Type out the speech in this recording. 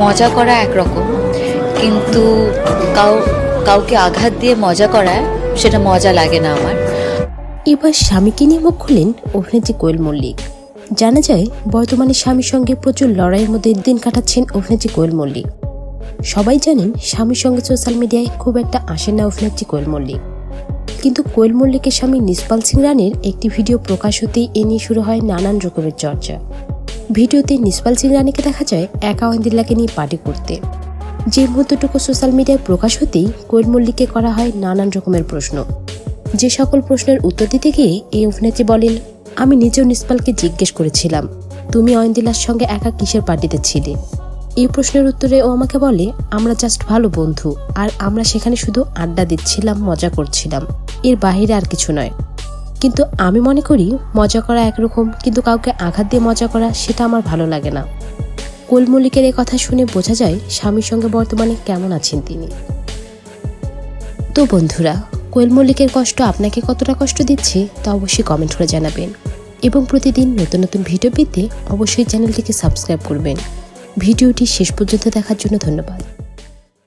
মজা করা একরকম, কিন্তু কাউ, কাউকে আঘাত দিয়ে মজা করায় সেটা মজা লাগে না আমার। এবার স্বামীকে নিয়ে মুখ খুললেন অভিনেত্রী কোয়েল মল্লিক। জানা যায়, বর্তমানে স্বামীর সঙ্গে প্রচুর লড়াইয়ের মধ্যে দিন কাটাচ্ছেন অভিনেত্রী কোয়েল মল্লিক। সবাই জানেন, স্বামীর সঙ্গে সোশ্যাল মিডিয়ায় খুব একটা আসেন না অভিনেত্রী কোয়েল মল্লিক। কিন্তু কোয়েল মল্লিকের স্বামী নিষ্পাল সিং রানের একটি ভিডিও প্রকাশ হতেই এ নিয়ে শুরু হয় নানান রকমের চর্চা। ভিডিওতে নিসপাল সিং রানীকে দেখা যায় একা ওয়েন্দিল্লাকে নিয়ে পার্টি করতে। যে মুহূর্তটুকু সোশ্যাল মিডিয়ায় প্রকাশ হতেই কোয়েল মল্লিককে করা হয় নানান রকমের প্রশ্ন। যে সকল প্রশ্নের উত্তর দিতে গিয়ে এই অভিনেত্রী বলেন, আমি নিজেও নিসপালকে জিজ্ঞেস করেছিলাম, তুমি অয়ন্দিলার সঙ্গে একা কিসের পার্টিতে ছিলে? এই প্রশ্নের উত্তরে ও আমাকে বলে, আমরা জাস্ট ভালো বন্ধু, আর আমরা সেখানে শুধু আড্ডা দিচ্ছিলাম, মজা করছিলাম। এর বাইরে আর কিছু নয়। কিন্তু আমি মনে করি মজা করা একরকম, কিন্তু কাউকে আঘাত দিয়ে মজা করা সেটা আমার ভালো লাগে না। কোল মল্লিকের এই কথা শুনে বোঝা যায় স্বামীর সঙ্গে বর্তমানে কেমন আছেন তিনি। তো বন্ধুরা কোয়েল মল্লিকের কষ্ট আপনাকে কতটা কষ্ট দিচ্ছে তা অবশ্যই কমেন্ট করে জানাবেন। এবং প্রতিদিন নতুন নতুন ভিডিও পেতে অবশ্যই চ্যানেলটিকে সাবস্ক্রাইব করবেন। ভিডিওটি শেষ পর্যন্ত দেখার জন্য ধন্যবাদ।